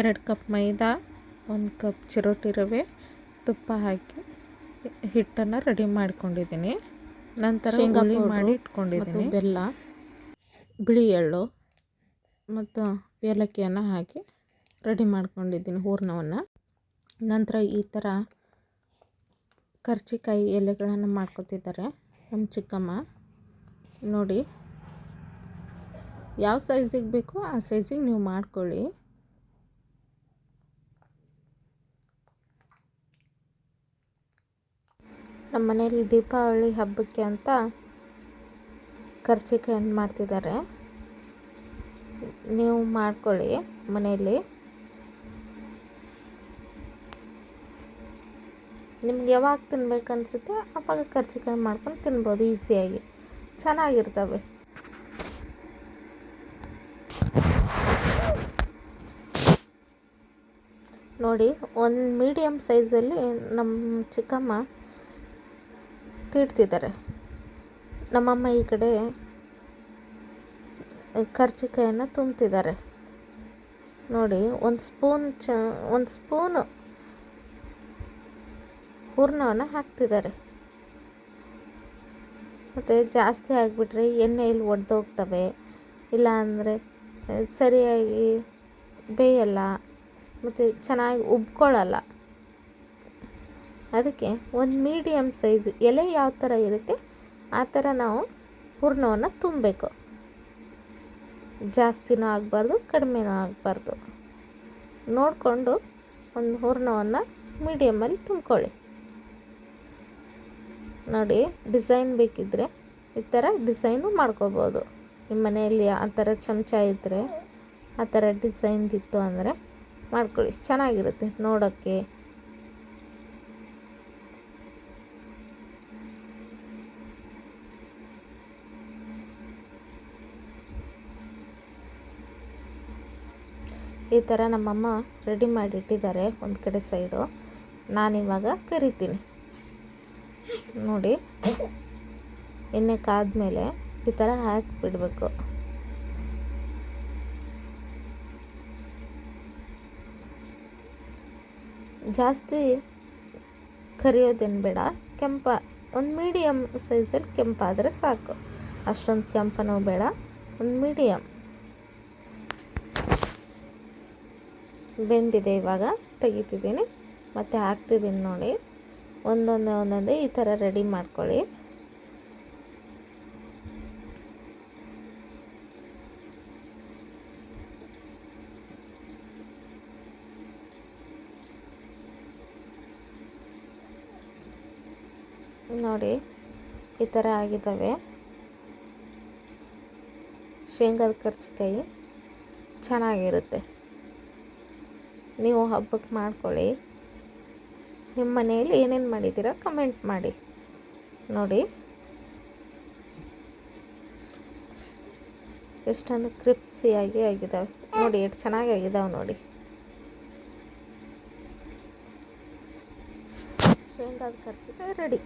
ಎರಡು ಕಪ್ ಮೈದಾ ಒಂದು ಕಪ್ ಚಿರೋಟಿ ರವೆ ತುಪ್ಪ ಹಾಕಿ ಹಿಟ್ಟನ್ನು ರೆಡಿ ಮಾಡ್ಕೊಂಡಿದ್ದೀನಿ. ನಂತರ ಹುಳಿ ಮಾಡಿ ಇಟ್ಕೊಂಡಿದ್ದೀನಿ. ಬೆಲ್ಲ ಬಿಳಿ ಎಳ್ಳು ಮತ್ತು ಏಲಕ್ಕಿಯನ್ನು ಹಾಕಿ ರೆಡಿ ಮಾಡ್ಕೊಂಡಿದ್ದೀನಿ ಹೂರ್ಣವನ್ನು. ನಂತರ ಈ ಥರ ಕರ್ಚಿಕಾಯಿ ಎಲೆಗಳನ್ನು ಮಾಡ್ಕೊತಿದ್ದಾರೆ ನಮ್ಮ ಚಿಕ್ಕಮ್ಮ. ನೋಡಿ ಯಾವ ಸೈಜಿಗೆ ಬೇಕೋ ಆ ಸೈಜಿಗೆ ನೀವು ಮಾಡ್ಕೊಳ್ಳಿ. ನಮ್ಮ ಮನೇಲಿ ದೀಪಾವಳಿ ಹಬ್ಬಕ್ಕೆ ಅಂತ ಕರ್ಚಿಕಾಯನ್ನು ಮಾಡ್ತಿದ್ದಾರೆ. ನೀವು ಮಾಡ್ಕೊಳ್ಳಿ ಮನೆಯಲ್ಲಿ. ನಿಮ್ಗೆ ಯಾವಾಗ ತಿನ್ಬೇಕು ಅನಿಸುತ್ತೆ ಅವಾಗ ಕರ್ಚಿಕಾಯಿ ಮಾಡ್ಕೊಂಡು ತಿನ್ಬೋದು ಈಸಿಯಾಗಿ. ಚೆನ್ನಾಗಿರ್ತವೆ. ನೋಡಿ, ಒಂದು ಮೀಡಿಯಮ್ ಸೈಜಲ್ಲಿ ನಮ್ಮ ಚಿಕ್ಕಮ್ಮ ತೀಡ್ತಿದ್ದಾರೆ ನಮ್ಮಮ್ಮ ಈ ಕಡೆ ಕರ್ಜಿಕಾಯನ್ನು ತುಂಬ್ತಿದ್ದಾರೆ. ನೋಡಿ, ಒಂದು ಸ್ಪೂನ್ ಚ, ಒಂದು ಸ್ಪೂನು ಹೂರ್ಣವನ್ನು ಹಾಕ್ತಿದ್ದಾರೆ. ಮತ್ತು ಜಾಸ್ತಿ ಆಗಿಬಿಟ್ರೆ ಎಣ್ಣೆಯಲ್ಲಿ ಒಡೆದೋಗ್ತವೆ. ಇಲ್ಲ ಅಂದರೆ ಸರಿಯಾಗಿ ಬೇಯಲ್ಲ, ಮತ್ತು ಚೆನ್ನಾಗಿ ಉಬ್ಕೊಳ್ಳಲ್ಲ. ಅದಕ್ಕೆ ಒಂದು ಮೀಡಿಯಮ್ ಸೈಜ್ ಎಲೆ ಯಾವ ಥರ ಇರುತ್ತೆ ಆ ಥರ ನಾವು ಹೂರ್ಣವನ್ನು ತುಂಬಬೇಕು. ಜಾಸ್ತಿನೂ ಆಗಬಾರ್ದು, ಕಡಿಮೆನೂ ಆಗಬಾರ್ದು. ನೋಡಿಕೊಂಡು ಒಂದು ಹೂರ್ಣವನ್ನು ಮೀಡಿಯಮಲ್ಲಿ ತುಂಬ್ಕೊಳ್ಳಿ. ನೋಡಿ, ಡಿಸೈನ್ ಬೇಕಿದ್ದರೆ ಈ ಥರ ಡಿಸೈನು ಮಾಡ್ಕೋಬೋದು. ನಿಮ್ಮ ಮನೆಯಲ್ಲಿ ಆ ಥರ ಚಮಚ ಇದ್ದರೆ ಆ ಥರ ಡಿಸೈನ್ದಿತ್ತು ಅಂದರೆ ಮಾಡ್ಕೊಳ್ಳಿ. ಚೆನ್ನಾಗಿರುತ್ತೆ ನೋಡೋಕ್ಕೆ. ಈ ಥರ ನಮ್ಮಮ್ಮ ರೆಡಿ ಮಾಡಿಟ್ಟಿದ್ದಾರೆ ಒಂದು ಕಡೆ ಸೈಡು ನಾನಿವಾಗ ಕರಿತೀನಿ. ನೋಡಿ. ಎಣ್ಣೆ ಕಾದ್ಮೇಲೆ ಈ ಥರ ಹಾಕಿಬಿಡ್ಬೇಕು. ಜಾಸ್ತಿ ಕರಿಯೋದೇನು ಬೇಡ. ಕೆಂಪ, ಒಂದು ಮೀಡಿಯಮ್ ಸೈಜಲ್ಲಿ ಕೆಂಪಾದರೆ ಸಾಕು. ಅಷ್ಟೊಂದು ಕೆಂಪನೂ ಬೇಡ, ಒಂದು ಮೀಡಿಯಮ್ ಬೆಂದಿದೆ ಇವಾಗ, ತೆಗಿತಿದ್ದೀನಿ. ಮತ್ತು ಹಾಕ್ತಿದ್ದೀನಿ ನೋಡಿ. ಒಂದೊಂದೇ ಒಂದೊಂದೇ ಈ ಥರ ರೆಡಿ ಮಾಡ್ಕೊಳ್ಳಿ. ನೋಡಿ, ಈ ಥರ ಆಗಿದ್ದಾವೆ. ಶೇಂಗಾದ ಕರ್ಚಿಕಾಯಿ ಚೆನ್ನಾಗಿರುತ್ತೆ. ನೀವು ಹಬ್ಬಕ್ಕೆ ಮಾಡ್ಕೊಳ್ಳಿ. ನಿಮ್ಮ ಮನೆಯಲ್ಲಿ ಏನೇನು ಮಾಡಿದ್ದೀರಾ ಕಮೆಂಟ್ ಮಾಡಿ. ನೋಡಿ. ಎಷ್ಟೊಂದು ಕ್ರಿಪ್ಸಿಯಾಗಿ ಆಗಿದ್ದಾವೆ. ನೋಡಿ, ಎಷ್ಟು ಚೆನ್ನಾಗಿ ಆಗಿದ್ದಾವೆ ನೋಡಿ. ಶೇಂಗಾದ ಖರ್ಚಿಗೆ ರೆಡಿ